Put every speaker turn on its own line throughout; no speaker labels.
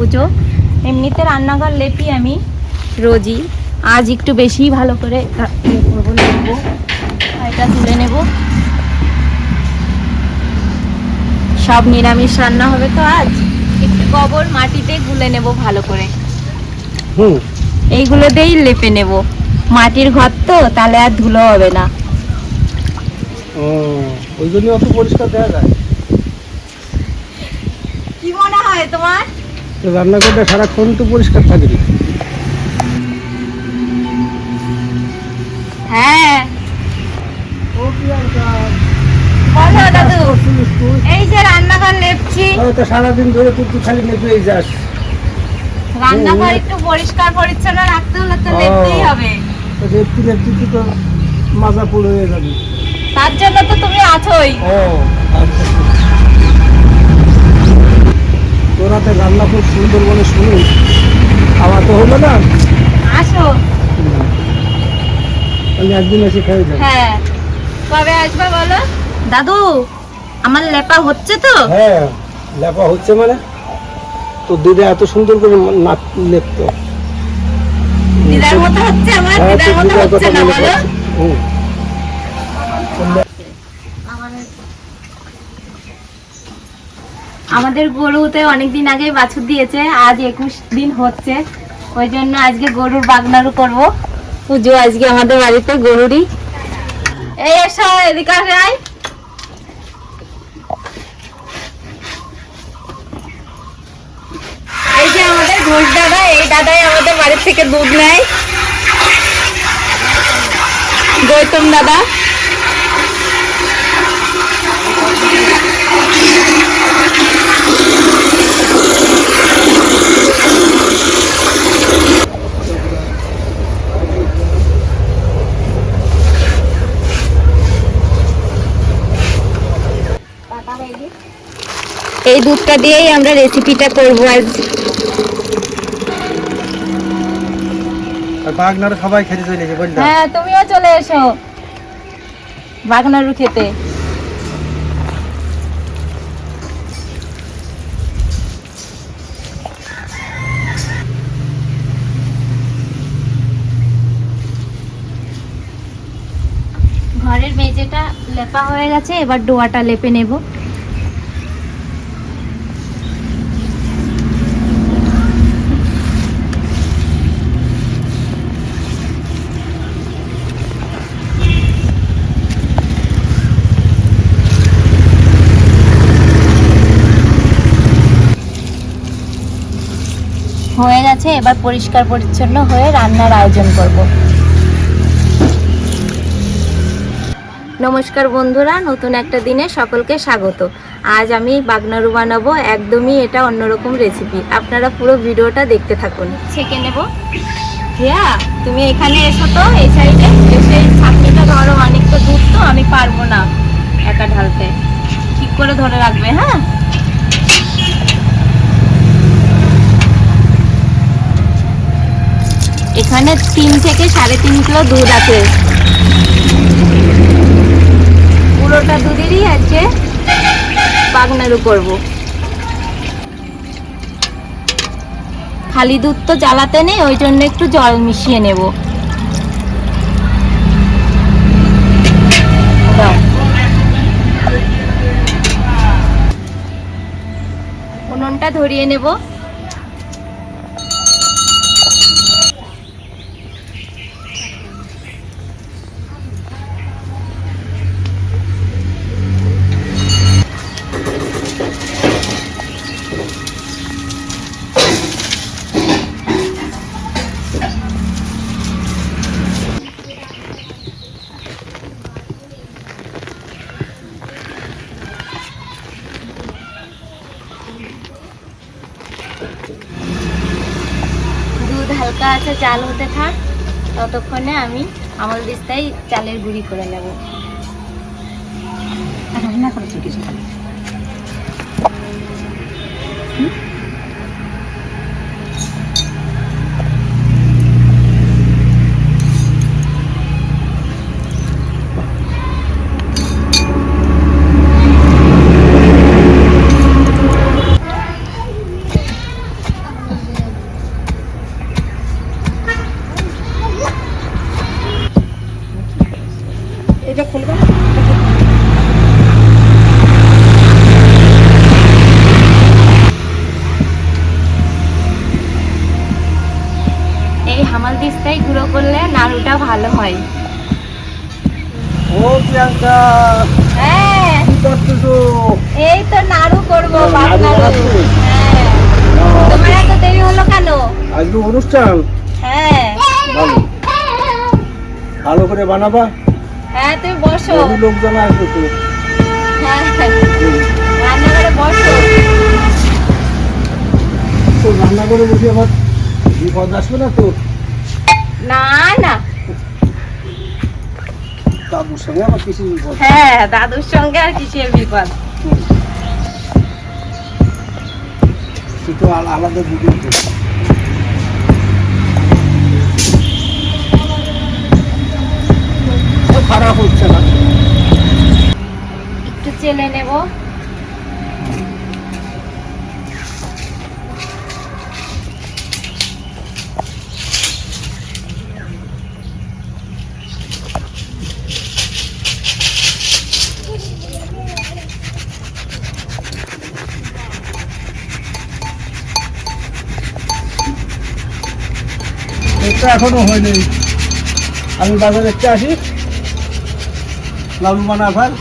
পুজো। এমনিতে রান্নাঘর লেপি আমি রোজই। আজ একটু বেশি ভালো করে ইয়ে করব এটা তুলে নেব। সব নিরামিষ রান্না হবে তো আজ। একটু গোবর মাটিতে গুলে নেব ভালো করে। এইগুলো দিয়েই লেপে নেব। মাটির ঘর তো তাহলে আর ধুলো হবে না।
ওই জন্য অত পরিষ্কার দেখা যায়।
কি মনে হয় তোমার?
রান্নাঘরটা সারাক্ষণ তো পরিষ্কার থাকে
হ্যাঁ।
ও কি
বলো দাদু
তুই?
এই যে রান্নাঘর লেপছি।
তো সারাদিন ধরে তুই খালি যাস।
রান্নাঘর একটু পরিষ্কার পরিচ্ছন্ন রাখতে হলে তো। লেপতেই হবে।
তুই তো মাজা পুড়ে হয়ে যাবি।
তার জন্য তো তুমি আছোই।
ও আচ্ছা। রান্না খুব সুন্দর বলে শুনি। আমার তো হলো না?
আসো।
আমি একদিন এসে যাব
হ্যাঁ। কবে আসবে বলো? দাদু আমার লেপা হচ্ছে তো?
হ্যাঁ লেপা হচ্ছে মানে? তো দিদা এত সুন্দর করে নাক লেপতো।
দিদার মতো হচ্ছে আমার
হ্যাঁ,
দিদার মতো হচ্ছে না বলো? আমাদের গরুতে অনেকদিন আগে বাছুর দিয়েছে, আজ একুশ দিন হচ্ছে। ওই জন্য আজকে গরুর বাগনারু করব। পুজো আজকে আমাদের বাড়িতে গরুরই। এই এসো, এদিকে আয়। এই যে আমাদের দাদা, এই দাদাই আমাদের বাড়ির থেকে দুধ নেয়। গৌতম দাদা। এই দুধটা দিয়েই আমরা রেসিপিটা করব আজ।
আর বাগনার সবাই খেতে চলেছে বুঝলি
হ্যাঁ তুমিও চলে এসো। বাগনারু খেতে। ঘরের মেঝেটা লেপা হয়ে গেছে এবার ডোয়াটা লেপে নেব। হয়ে গেছে এবার পরিষ্কার পরিচ্ছন্ন হয়ে রান্নার আয়োজন করব। নমস্কার বন্ধুরা নতুন একটা দিনে সকলকে স্বাগত। আজ আমি বাগনারু বানাবো একদমই এটা অন্যরকম রেসিপি আপনারা পুরো ভিডিওটা দেখতে থাকুন। ছেঁকে নেব। হিয়া তুমি এখানে এসো তো এই সাইডে এসে ছাঁকনিটা ধরো অনেকটা দূর তো আমি পারব না একা ঢালতে। ঠিক করে ধরে রাখবে হ্যাঁ? এখানে তিন থেকে সাড়ে তিন কিলো দুধ আছে। পুরোটা দুধেরই আছে বাগনারু করব। খালি দুধ তো জ্বালাতে নেই, ওই জন্য একটু জল মিশিয়ে নেব। ধরিয়ে নেব। হালকা আছে চাল হতে থাক, ততক্ষণে আমি আমল দিস্তায় চালের গুঁড়ি করে নেব। রান্না করেছি কিছু ভালো হয়।
ও প্রিয়াঙ্কা
হ্যাঁ। এই তো নাড়ু করব? হ্যাঁ। তোমার এত দেরি হলো কেন?
আজকে অনুষ্ঠান?
হ্যাঁ।
ভালো। করে বানাবা।
হ্যাঁ তুমি বসো।
লোকজন আসবে তো।
হ্যাঁ। রান্নাঘরে বসো।
তো রান্না করে বসে আবার বিপদ আসবে না তো?
না
দাদুর সঙ্গে? আমার কিছু বিপদ?
হ্যাঁ দাদুর সঙ্গে আর কিসের বিপদ?
সে তো আলাদা দুদিন। খারাপ হচ্ছে না।
একটু চেলে নেব।
এটা এখনও হয়নি। আমি বাজারে একটু আসি। লালু বানা ফেল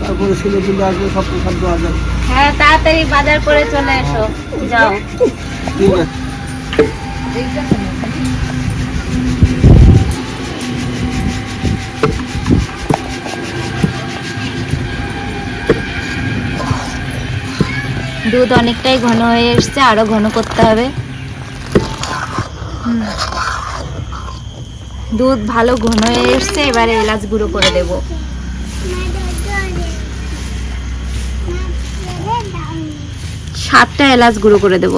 তারপরে ছেলে পিলে আসবে সব দেওয়া যাবে
হ্যাঁ তাড়াতাড়ি বাজার করে চলে এসো। যাও।
ঠিক আছে।
দুধ অনেকটাই ঘন হয়ে এসছে আরও ঘন করতে হবে। দুধ ভালো ঘন হয়ে এসছে, এবারে এলাচ গুঁড়ো করে দেব। সাতটা এলাচ গুঁড়ো করে দেব।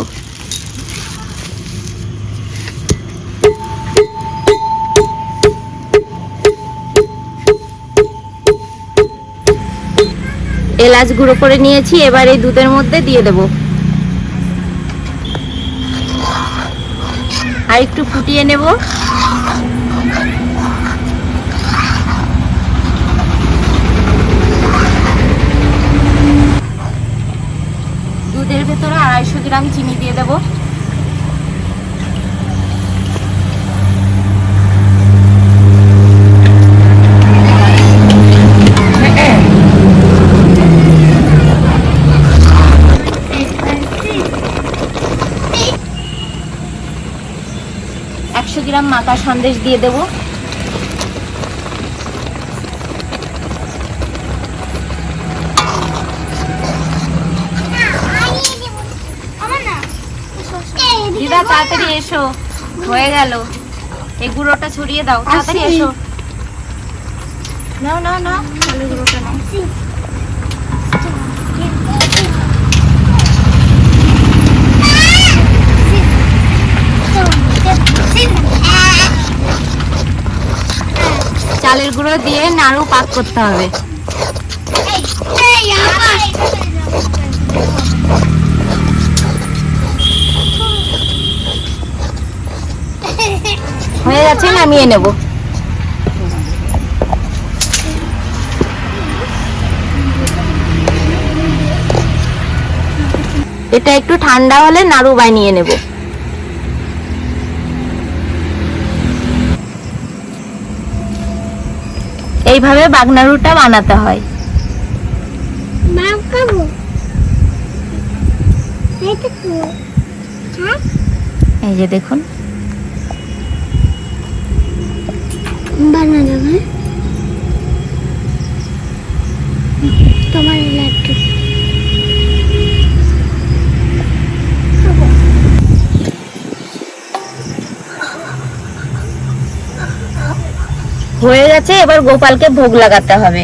এলাচ গুঁড়ো করে নিয়েছি, এবার এই দুধের মধ্যে দিয়ে দেব। আর একটু ফুটিয়ে নেব। দুধের ভেতরে আড়াইশো গ্রাম চিনি দিয়ে দেব। মাখা সন্দেশ দিয়ে দেব। দিদা তাড়াতাড়ি এসো। হয়ে গেল। এই গুঁড়োটা ছড়িয়ে দাও। তাড়াতাড়ি এসো। নাও নাও নাও। গুঁড়োটা চালের গুঁড়ো দিয়ে নাড়ু পাক করতে হবে। হয়ে গেছে, নামিয়ে নেব। এটা একটু ঠান্ডা হলে নাড়ু বানিয়ে নেব। এইভাবে বাগনারুটা বানাতে হয়। এই যে দেখুন।
বানানো হ্যাঁ। তোমার লাড্ডু
হয়ে গেছে, এবার গোপালকে ভোগ লাগাতে হবে।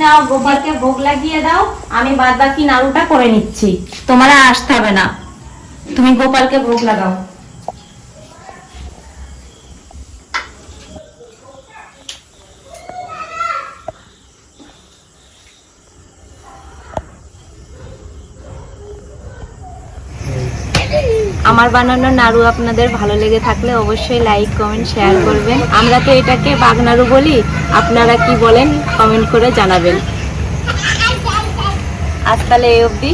নাও, গোপালকে ভোগ লাগিয়ে দাও, আমি বাদ বাকি নাড়ুটা করে নিচ্ছি। তোমার আসতে হবে না। তুমি গোপালকে ভোগ লাগাও। আমার বানানো নাড়ু আপনাদের ভালো লেগে থাকলে অবশ্যই লাইক কমেন্ট শেয়ার করবেন। আমরা তো এটাকে বাগনাড়ু বলি। আপনারা কি বলেন কমেন্ট করে জানাবেন। আজ তাহলে এই অবধি।